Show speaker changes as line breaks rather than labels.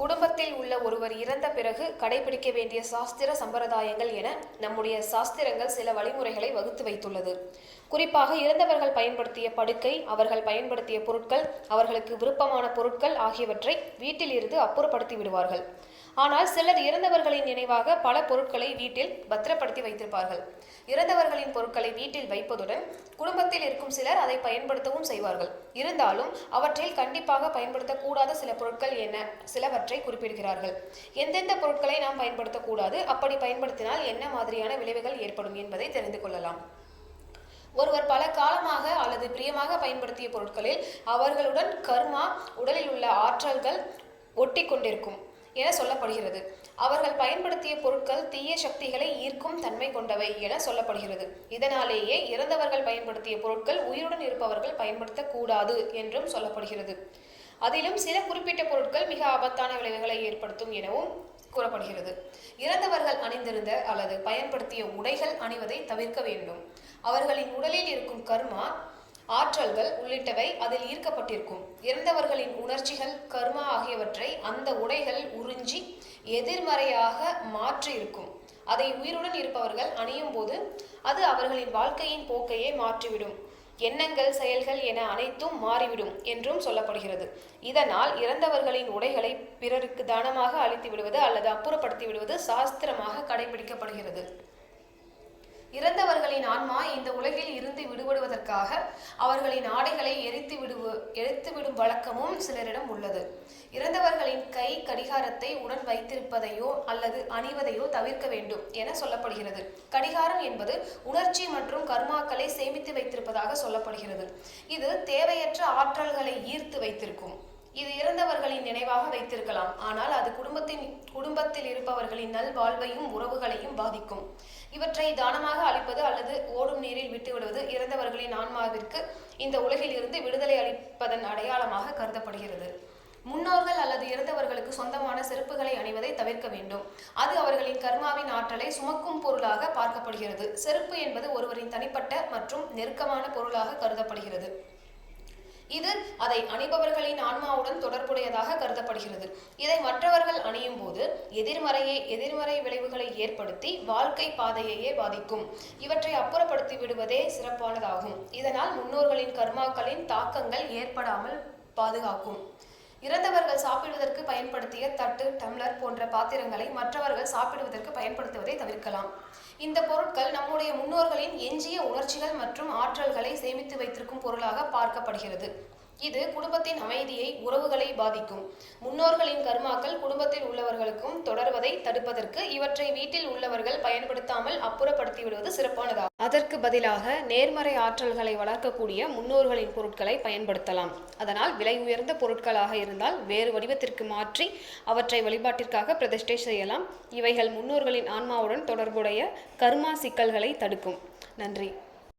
குடும்பத்தில் உள்ள ஒருவர் இறந்த பிறகு கடைபிடிக்க வேண்டிய சாஸ்திர சம்பிரதாயங்கள் என நம்முடைய சாஸ்திரங்கள் சில வழிமுறைகளை வகுத்து வைத்துள்ளது. குறிப்பாக இறந்தவர்கள் பயன்படுத்திய படுக்கை அவர்கள் பயன்படுத்திய பொருட்கள் அவர்களுக்கு விருப்பமான பொருட்கள் ஆகியவற்றை வீட்டில் இருந்து அப்புறப்படுத்தி விடுவார்கள். ஆனால் சிலர் இறந்தவர்களின் நினைவாக பல பொருட்களை வீட்டில் பத்திரப்படுத்தி வைத்திருப்பார்கள். இறந்தவர்களின் பொருட்களை வீட்டில் வைப்பதுடன் குடும்பத்தில் இருக்கும் சிலர் அதை பயன்படுத்தவும் செய்வார்கள். இருந்தாலும் அவற்றில் கண்டிப்பாக பயன்படுத்தக்கூடாத சில பொருட்கள் என்ன? சிலவற்றை குறிப்பிடுகிறார்கள். எந்தெந்த பொருட்களை நாம் பயன்படுத்தக்கூடாது அப்படி பயன்படுத்தினால் என்ன மாதிரியான விளைவுகள் ஏற்படும் என்பதை தெரிந்து கொள்ளலாம். ஒருவர் பல காலமாக அல்லது பிரியமாக பயன்படுத்திய பொருட்களில் அவர்களுடன் கர்மா உடலில் உள்ள ஆற்றல்கள் ஒட்டி கொண்டிருக்கும் என சொல்லப்படுகிறது. அவர்கள் பயன்படுத்திய பொருட்கள் தீய சக்திகளை ஈர்க்கும் தன்மை கொண்டவை என சொல்லப்படுகிறது. இதனாலேயே இறந்தவர்கள் பயன்படுத்திய பொருட்கள் உயிருடன் இருப்பவர்கள் பயன்படுத்தக்கூடாது என்றும் சொல்லப்படுகிறது. அதிலும் சில குறிப்பிட்ட பொருட்கள் மிக ஆபத்தான விளைவுகளை ஏற்படுத்தும் எனவும் கூறப்படுகிறது. இறந்தவர்கள் அணிந்திருந்த அல்லது பயன்படுத்திய உடைகள் அணிவதை தவிர்க்க வேண்டும். அவர்களின் உடலில் இருக்கும் கர்மா ஆற்றல்கள் உள்ளிட்டவை அதில் ஈர்க்கப்பட்டிருக்கும். இறந்தவர்களின் உணர்ச்சிகள் கர்மா ஆகியவற்றை அந்த உடைகள் உறிஞ்சி எதிர்மறையாக மாற்றி இருக்கும் அதை உயிருடன் இருப்பவர்கள் அணியும் போது அது அவர்களின் வாழ்க்கையின் போக்கையே மாற்றிவிடும். எண்ணங்கள் செயல்கள் என அனைத்தும் மாறிவிடும் என்றும் சொல்லப்படுகிறது. இதனால் இறந்தவர்களின் உடைகளை பிறருக்கு தானமாக அளித்து விடுவது அல்லது அப்புறப்படுத்தி விடுவது சாஸ்திரமாக கடைபிடிக்கப்படுகிறது. இறந்த ஆன்மா இந்த உலகில் இருந்து விடுபடுவதற்காக அவர்களின் ஆடைகளை எரித்து விடுவு எரித்து விடும் வழக்கமும் சிலரிடம் உள்ளது. இறந்தவர்களின் கை கடிகாரத்தை உடன் வைத்திருப்பதையோ அல்லது அணிவதையோ தவிர்க்க வேண்டும் என சொல்லப்படுகிறது. கடிகாரம் என்பது உணர்ச்சி மற்றும் கர்மாக்களை சேமித்து வைத்திருப்பதாக சொல்லப்படுகிறது. இது தேவையற்ற ஆற்றல்களை ஈர்த்து வைத்திருக்கும். இது இறந்தவர்களின் நினைவாக வைத்திருக்கலாம். ஆனால் அது குடும்பத்தின் குடும்பத்தில் இருப்பவர்களின் நல்வாழ்வையும் உறவுகளையும் பாதிக்கும். இவற்றை தானமாக அளிப்பது அல்லது ஓடும் நீரில் விட்டுவிடுவது இறந்தவர்களின் ஆன்மாவிற்கு இந்த உலகில் இருந்து விடுதலை அளிப்பதன் அடையாளமாக கருதப்படுகிறது. முன்னோர்கள் அல்லது இறந்தவர்களுக்கு சொந்தமான செருப்புகளை அணிவதை தவிர்க்க வேண்டும். அது அவர்களின் கர்மாவின் ஆற்றலை சுமக்கும் பொருளாக பார்க்கப்படுகிறது. செருப்பு என்பது ஒருவரின் தனிப்பட்ட மற்றும் நெருக்கமான பொருளாக கருதப்படுகிறது. இது அதை அணிபவர்களின் ஆன்மாவுடன் தொடர்புடையதாக கருதப்படுகிறது. இதை மற்றவர்கள் அணியும் போது எதிர்மறையே எதிர்மறை விளைவுகளை ஏற்படுத்தி வாழ்க்கை பாதையையே பாதிக்கும். இவற்றை அப்புறப்படுத்தி விடுவதே சிறப்பானதாகும். இதனால் முன்னோர்களின் கர்மாக்களின் தாக்கங்கள் ஏற்படாமல் பாதுகாக்கும். இறந்தவர்கள் சாப்பிடுவதற்கு பயன்படுத்திய தட்டு டம்ளர் போன்ற பாத்திரங்களை மற்றவர்கள் சாப்பிடுவதற்கு பயன்படுத்துவதை தவிர்க்கலாம். இந்த பொருட்கள் நம்முடைய முன்னோர்களின் எஞ்சிய உணர்ச்சிகள் மற்றும் ஆற்றல்களை சேமித்து வைத்திருக்கும் பொருளாக பார்க்கப்படுகிறது. இது குடும்பத்தின் அமைதியை உறவுகளை பாதிக்கும். முன்னோர்களின் கர்மாக்கள் குடும்பத்தில் உள்ளவர்களுக்கும் தொடர்வதை தடுப்பதற்கு இவற்றை வீட்டில் உள்ளவர்கள் பயன்படுத்தாமல் அப்புறப்படுத்தி விடுவது சிறப்பானதாகும். அதற்கு பதிலாக நேர்மறை ஆற்றல்களை வளர்க்கக்கூடிய முன்னோர்களின் பொருட்களை பயன்படுத்தலாம். அதனால் விலை உயர்ந்த பொருட்களாக இருந்தால் வேறு வடிவத்திற்கு மாற்றி அவற்றை வழிபாட்டிற்காக பிரதிஷ்டை செய்யலாம். இவைகள் முன்னோர்களின் ஆன்மாவுடன் தொடர்புடைய கர்மா சிக்கல்களை தடுக்கும். நன்றி.